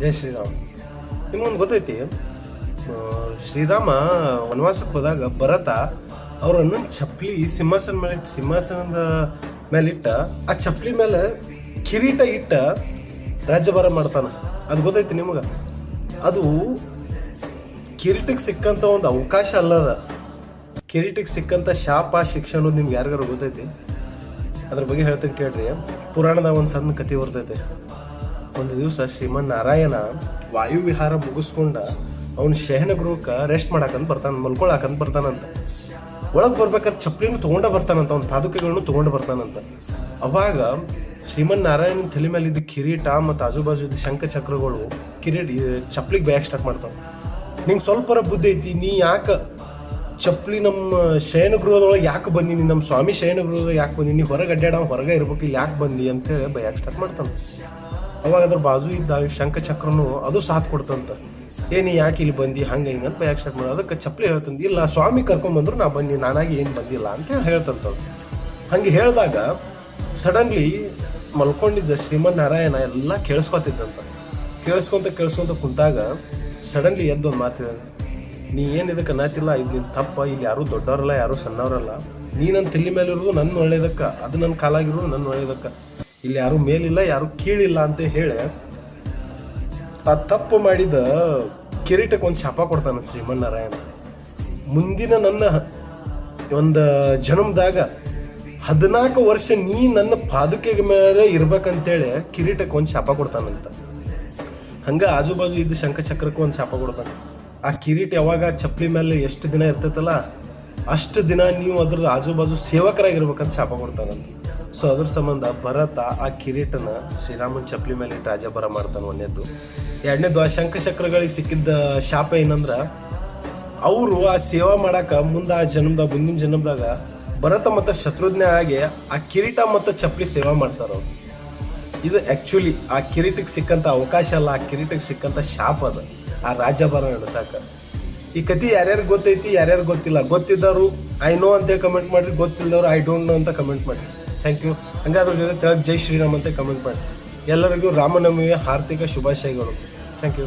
ಜೈ ಶ್ರೀರಾಮ್. ನಿಮ್ಗೊಂದು ಗೊತ್ತೈತಿ ಶ್ರೀರಾಮ ವನವಾಸಕ್ಕೆ ಹೋದಾಗ ಭರತ ಅವರನ್ನು ಚಪ್ಪಲಿ ಸಿಂಹಾಸನ ಮೇಲೆ ಸಿಂಹಾಸನದ ಮೇಲೆ ಇಟ್ಟ, ಆ ಚಪ್ಪಲಿ ಮೇಲೆ ಕಿರೀಟ ಇಟ್ಟ ರಾಜ್ಯಭಾರ ಮಾಡ್ತಾನ. ಅದು ಗೊತ್ತೈತಿ ನಿಮಗೆ? ಅದು ಕಿರೀಟಕ್ಕೆ ಸಿಕ್ಕಂತ ಒಂದು ಅವಕಾಶ ಅಲ್ಲದ. ಕಿರೀಟಕ್ಕೆ ಸಿಕ್ಕಂತ ಶಾಪ, ಶಿಕ್ಷೆ ಅನ್ನೋದು ನಿಮ್ಗೆ ಯಾರಿಗಾರು ಗೊತ್ತೈತಿ? ಅದ್ರ ಬಗ್ಗೆ ಹೇಳ್ತೀನಿ ಕೇಳ್ರಿ. ಪುರಾಣದ ಒಂದು ಸಣ್ಣ ಕತೆ ಬರ್ತೈತೆ. ಒಂದು ದಿವಸ ಶ್ರೀಮನ್ ನಾರಾಯಣ ವಾಯು ವಿಹಾರ ಮುಗಿಸ್ಕೊಂಡ ಅವ್ನ ಶಯನ ಗೃಹಕ್ಕೆ ರೆಸ್ಟ್ ಮಾಡಾಕಂತ ಬರ್ತಾನೆ, ಮಲ್ಕೊಳಕಂತ ಬರ್ತಾನಂತ. ಒಳಗೆ ಬರ್ಬೇಕಾದ್ರೆ ಚಪ್ಪಲಿನೂ ತೊಗೊಂಡ ಬರ್ತಾನಂತ, ಅವ್ನ ಪಾದುಕೆಗಳನ್ನು ತೊಗೊಂಡು ಬರ್ತಾನಂತ. ಅವಾಗ ಶ್ರೀಮನ್ ನಾರಾಯಣ ತಲೆ ಮೇಲೆ ಇದ್ದ ಕಿರೀಟ ಮತ್ತು ಆಜು ಬಾಜು ಇದ್ದ ಶಂಖ ಚಕ್ರಗಳು ಕಿರೀಟ ಚಪ್ಪಲಿಗೆ ಬ್ಯಾಗ್ ಸ್ಟಾರ್ಟ್ ಮಾಡ್ತಾವ. ನಿಂಗೆ ಸ್ವಲ್ಪರ ಬುದ್ಧಿ ಐತಿ, ನೀ ಯಾಕೆ ಚಪ್ಪಲಿ ನಮ್ಮ ಶಯನ ಗೃಹದೊಳಗೆ ಯಾಕೆ ಬಂದೀನಿ ನಮ್ಮ ಸ್ವಾಮಿ ಶಯನ ಗೃಹದಾಗ ಯಾಕೆ ಬಂದೀನಿ ಹೊರಗೆ ಅಡ್ಡಾಡ ಹೊರಗೆ ಇರ್ಬೇಕು, ಇಲ್ಲಿ ಯಾಕೆ ಬಂದಿ ಅಂತೇಳಿ ಬಯಕ್ಕೆ ಸ್ಟಾರ್ಟ್ ಮಾಡ್ತಾನೆ. ಅವಾಗ ಅದ್ರ ಬಾಜು ಇದ್ದ ಶಂಖ ಚಕ್ರನು ಅದು ಸಾಥ್ ಕೊಡ್ತಂತ. ಏನು ಯಾಕೆ ಇಲ್ಲಿ ಬಂದಿ? ಹಂಗೆ ಹಿಂಗೆ ಅಂತ ಯಾಕೆ ಸ್ಟಾರ್ಟ್ ಮಾಡಿ ಅದಕ್ಕೆ ಚಪ್ಪಲಿ ಹೇಳ್ತಂದು, ಇಲ್ಲ, ಸ್ವಾಮಿ ಕರ್ಕೊಂಬಂದ್ರು ನಾ ಬನ್ನಿ, ನಾನಾಗಿ ಏನು ಬಂದಿಲ್ಲ ಅಂತ ಹೇಳಿ ಹೇಳ್ತಂತ. ಹಂಗೆ ಹೇಳಿದಾಗ ಸಡನ್ಲಿ ಮಲ್ಕೊಂಡಿದ್ದ ಶ್ರೀಮನ್ ನಾರಾಯಣ ಎಲ್ಲ ಕೇಳಿಸ್ಕೊತಿದ್ದಂತ. ಕೇಳಿಸ್ಕೊಂತ ಕೇಳಿಸ್ಕೊಂತ ಕುಂತಾಗ ಸಡನ್ಲಿ ಎದ್ದೊಂದು ಮಾತು ಹೇಳ ನೀ ಏನು ಇದಕ್ಕೆ ಅನ್ನತಿಲ್ಲ ಇದು ನಿನ್ನ ತಪ್ಪ. ಇಲ್ಲಿ ಯಾರೂ ದೊಡ್ಡವರಲ್ಲ, ಯಾರೂ ಸಣ್ಣವರಲ್ಲ. ನೀ ನನ್ನ ತಲೆ ಮೇಲೆ ಇರೋದು ನನ್ನ ಒಳ್ಳೇದಕ್ಕ. ಅದು ನನ್ನ ಕಾಲಾಗಿರೋದು ನನ್ನ ಒಳ್ಳೇದಕ್ಕ. ಇಲ್ಲಿ ಯಾರು ಮೇಲಿಲ್ಲ, ಯಾರು ಕೀಳಿಲ್ಲ ಅಂತ ಹೇಳಿ ಆ ತಪ್ಪು ಮಾಡಿದ ಕಿರೀಟಕ್ಕೆ ಒಂದು ಶಾಪ ಕೊಡ್ತಾನೆ ಶ್ರೀಮನ್ನಾರಾಯಣ. ಮುಂದಿನ ನನ್ನ ಒಂದು ಜನ್ಮದಾಗ ಹದಿನಾಲ್ಕು ವರ್ಷ ನೀ ನನ್ನ ಪಾದುಕೆಗೆ ಮೇಲೆ ಇರ್ಬೇಕಂತೇಳಿ ಕಿರೀಟಕ್ಕೆ ಒಂದು ಶಾಪ ಕೊಡ್ತಾನಂತ. ಹಂಗೆ ಆಜು ಬಾಜು ಇದ್ದ ಶಂಖ ಚಕ್ರಕ್ಕೆ ಒಂದು ಶಾಪ ಕೊಡ್ತಾನೆ. ಆ ಕಿರೀಟ ಯಾವಾಗ ಚಪ್ಪಲಿ ಮೇಲೆ ಎಷ್ಟು ದಿನ ಇರ್ತೈತಲ್ಲ ಅಷ್ಟು ದಿನ ನೀವು ಅದ್ರ ಆಜು ಬಾಜು ಸೇವಕರಾಗಿರ್ಬೇಕಂತ ಶಾಪ ಕೊಡ್ತಾನಂತ ಸೊ ಅದ್ರ ಸಂಬಂಧ ಭರತ ಆ ಕಿರೀಟನ ಶ್ರೀರಾಮನ್ ಚಪ್ಪಲಿ ಮೇಲೆ ಇಟ್ಟು ರಾಜಭರ ಮಾಡ್ತಾನೆ ಒಂದೇದ್ದು ಎರಡನೇದು ಆ ಶಂಖ ಚಕ್ರಗಳಿಗೆ ಸಿಕ್ಕಿದ್ದ ಶಾಪ ಏನಂದ್ರ, ಅವರು ಆ ಸೇವಾ ಮಾಡಾಕ ಮುಂದ ಆ ಜನ್ಮದಾಗ ಮುಂದಿನ ಜನ್ಮದಾಗ ಭರತ ಮತ್ತು ಶತ್ರುಘ್ನ ಆಗಿ ಆ ಕಿರೀಟ ಮತ್ತು ಚಪ್ಪಲಿ ಸೇವಾ ಮಾಡ್ತಾರ ಇದು ಆ್ಯಕ್ಚುಲಿ ಆ ಕಿರೀಟಕ್ಕೆ ಸಿಕ್ಕಂತ ಅವಕಾಶ ಅಲ್ಲ, ಆ ಕಿರೀಟಕ್ಕೆ ಸಿಕ್ಕಂತ ಶಾಪ ಅದು. ಆ ರಾಜ್ಯಭಾರ ನಡೆಸಾಕ. ಈ ಕತೆ ಯಾರ್ಯಾರು ಗೊತ್ತೈತಿ ಯಾರ್ಯಾರು ಗೊತ್ತಿಲ್ಲ. ಗೊತ್ತಿದ್ದವರು ಐ ನೋ ಅಂತ ಕಮೆಂಟ್ ಮಾಡಿರಿ, ಗೊತ್ತಿಲ್ಲದವ್ರು ಐ ಡೋಂಟ್ ನೋ ಅಂತ ಕಮೆಂಟ್ ಮಾಡಿ ಥ್ಯಾಂಕ್ ಯು ಹಂಗಾದ್ರ ಜೊತೆ ತೆಳಗ್ ಜೈ ಶ್ರೀರಾಮ್ ಅಂತ ಕಮೆಂಟ್ ಮಾಡಿ ಎಲ್ಲರಿಗೂ ರಾಮನವಮಿಯ ಹಾರ್ದಿಕ ಶುಭಾಶಯಗಳು. Thank you